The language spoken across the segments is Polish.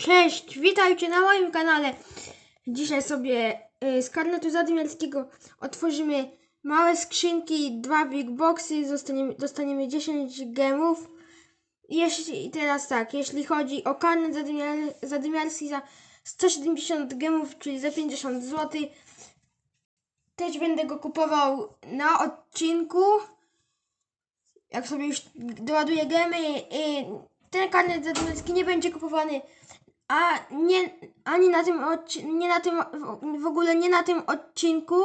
Cześć, witajcie na moim kanale. Dzisiaj sobie y, z karnetu zadymiarskiego otworzymy małe skrzynki, dwa big boxy, dostaniemy, dostaniemy 10 gemów. Jeśli, teraz tak, jeśli chodzi o karnet zadymiar, zadymiarski za 170 gemów, czyli za 50 zł, też będę go kupował na odcinku. Jak sobie już doładuję gemy, ten karnet zadymiarski nie będzie kupowany a nie, ani na tym, odci- nie na tym, w- ogóle nie na tym odcinku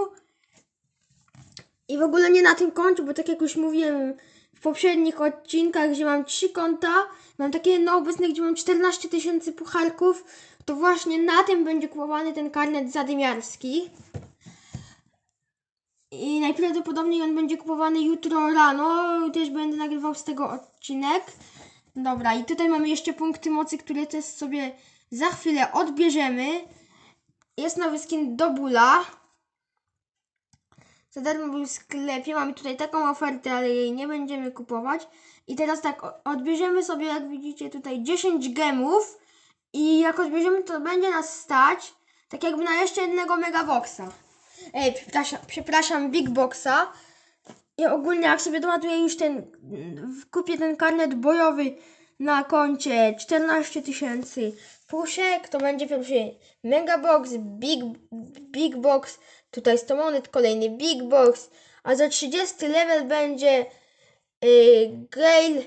i w ogóle nie na tym koncie, bo tak jak już mówiłem w poprzednich odcinkach, gdzie mam trzy konta, mam takie jedno obecne, gdzie mam 14 tysięcy pucharków, to właśnie na tym będzie kupowany ten karnet zadymiarski. I najprawdopodobniej on będzie kupowany jutro rano, też będę nagrywał z tego odcinek. Dobra, i tutaj mamy jeszcze punkty mocy, które też sobie za chwilę odbierzemy. Jest nowy skin do bula. Za darmo był w sklepie. Mamy tutaj taką ofertę, ale jej nie będziemy kupować. I teraz tak, odbierzemy sobie, jak widzicie, tutaj 10 gemów. I jak odbierzemy, to będzie nas stać tak jakby na jeszcze jednego megaboxa. Ej, przepraszam, przepraszam, big boxa. I ogólnie jak sobie doładuję już ten, kupię ten karnet bojowy na koncie 14 tysięcy puszek, to będzie pierwszy megabox, big, big box, tutaj 100 monet, kolejny big box, a za 30 level będzie yy,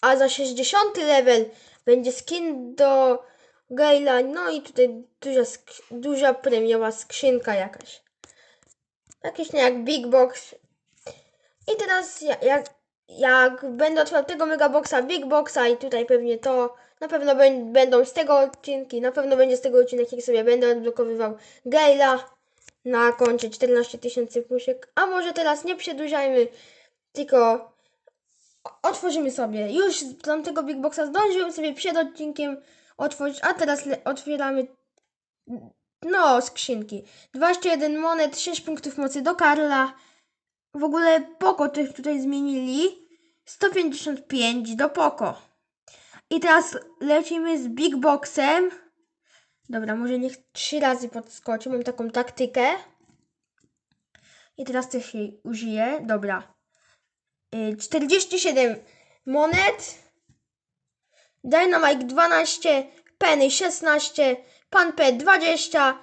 a za 60 level będzie skin do Gale'a, no i tutaj duża, duża premiowa skrzynka jakaś. Jakieś nie jak big box, i teraz ja- jak, jak będę otwierał tego megaboxa, big boxa i tutaj pewnie to, na pewno bę- będą z tego odcinki, na pewno będzie z tego odcinek, jak sobie będę odblokowywał Gale'a na koncie 14 tysięcy puszek. A może teraz nie przedłużajmy, tylko otworzymy sobie. Już z tamtego big boxa zdążyłem sobie przed odcinkiem otworzyć, a teraz otwieramy no, skrzynki. 21 monet, 6 punktów mocy do Karla. W ogóle Poko tutaj zmienili. 155 do Poko. I teraz lecimy z Big Boxem. Dobra, może niech trzy razy podskoczy. Mam taką taktykę. I teraz też jej użyję. Dobra. Y, 47 monet. Dynamite 12. Penny 16. Pan P 20.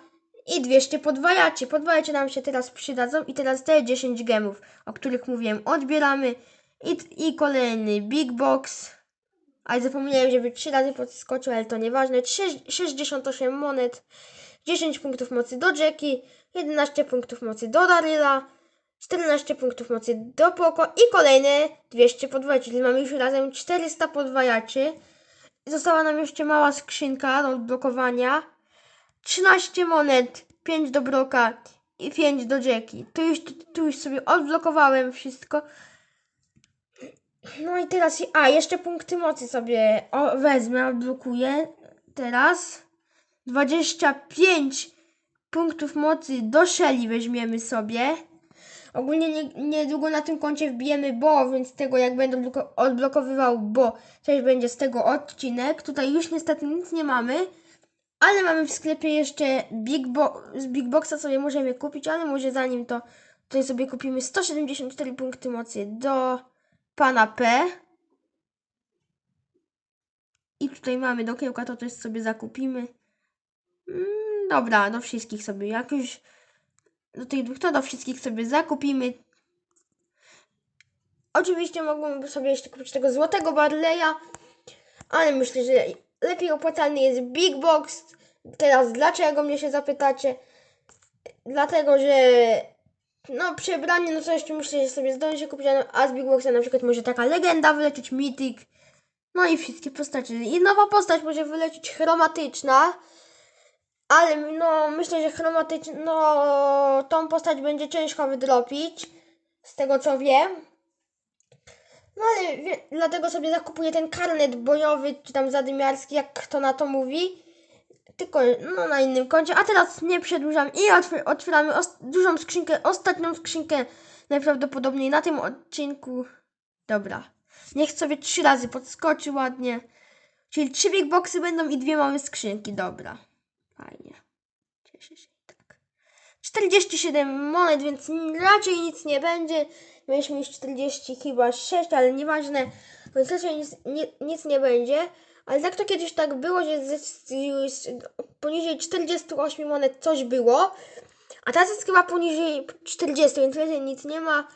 I 200 podwajacie. Podwajacie nam się teraz przydadzą. I teraz te 10 gemów, o których mówiłem, odbieramy. I, I kolejny Big Box. Ale zapomniałem, żeby 3 razy podskoczył, ale to nieważne. Trzy- 68 monet. 10 punktów mocy do Jackie. 11 punktów mocy do Daryla. 14 punktów mocy do Poko. I kolejne 200 podwajaczy. Czyli mamy już razem 400 podwajaczy. Została nam jeszcze mała skrzynka do odblokowania. 13 monet, 5 do Broka i 5 do Jackie. Tu już, tu już sobie odblokowałem wszystko. No i teraz, a jeszcze punkty mocy sobie wezmę, odblokuję. Teraz 25 punktów mocy do Shelly weźmiemy sobie. Ogólnie nie, niedługo na tym koncie wbijemy bo, więc tego jak będę odbloko- odblokowywał bo, też będzie z tego odcinek. Tutaj już niestety nic nie mamy. Ale mamy w sklepie jeszcze Big Bo z Big Boxa sobie możemy kupić, ale może zanim to tutaj sobie kupimy 174 punkty mocy do pana P. I tutaj mamy do kiełka, to też sobie zakupimy. Mm, dobra, do wszystkich sobie jak już do tych dwóch, to do wszystkich sobie zakupimy. Oczywiście mogłem sobie jeszcze kupić tego złotego Barleya, ale myślę, że lepiej opłacalny jest Big Box. Teraz dlaczego mnie się zapytacie? Dlatego, że no przebranie, no jeszcze myślę, że sobie zdążę kupić, a z Big Boxa na przykład może taka legenda wylecieć, Mythic. No i wszystkie postacie. I nowa postać może wylecieć chromatyczna. Ale no myślę, że chromatyczna, no tą postać będzie ciężko wydropić. Z tego co wiem. No ale dlatego sobie zakupuję ten karnet bojowy, czy tam zadymiarski, jak kto na to mówi. Tylko no, na innym koncie. A teraz nie przedłużam i otw- otwieramy dużą skrzynkę, ostatnią skrzynkę najprawdopodobniej na tym odcinku. Dobra. Niech sobie trzy razy podskoczy ładnie. Czyli trzy big boxy będą i dwie małe skrzynki. Dobra. Fajnie. Cieszę się tak. 47 monet, więc raczej nic nie będzie. Mieliśmy już 40 chyba 6, ale nieważne. Więc raczej nic nic nie będzie. Ale tak to kiedyś tak było, że z, z, z, poniżej 48 monet coś było. A teraz jest chyba poniżej 40, więc więcej nic nie ma.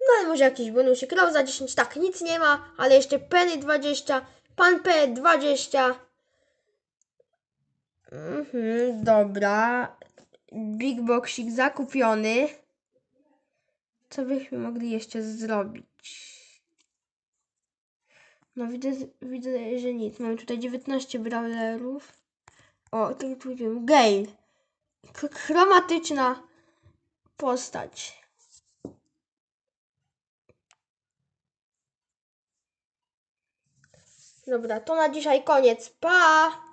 No ale może jakiś bonusik. Row za 10, tak, nic nie ma, ale jeszcze Penny 20, Pan P 20. Mhm, dobra. Big Boxik zakupiony. Co byśmy mogli jeszcze zrobić? No widzę, widzę, że nic. Mamy tutaj 19 brawlerów. O, tu wiem. Gale. Chromatyczna postać. Dobra, to na dzisiaj koniec. Pa!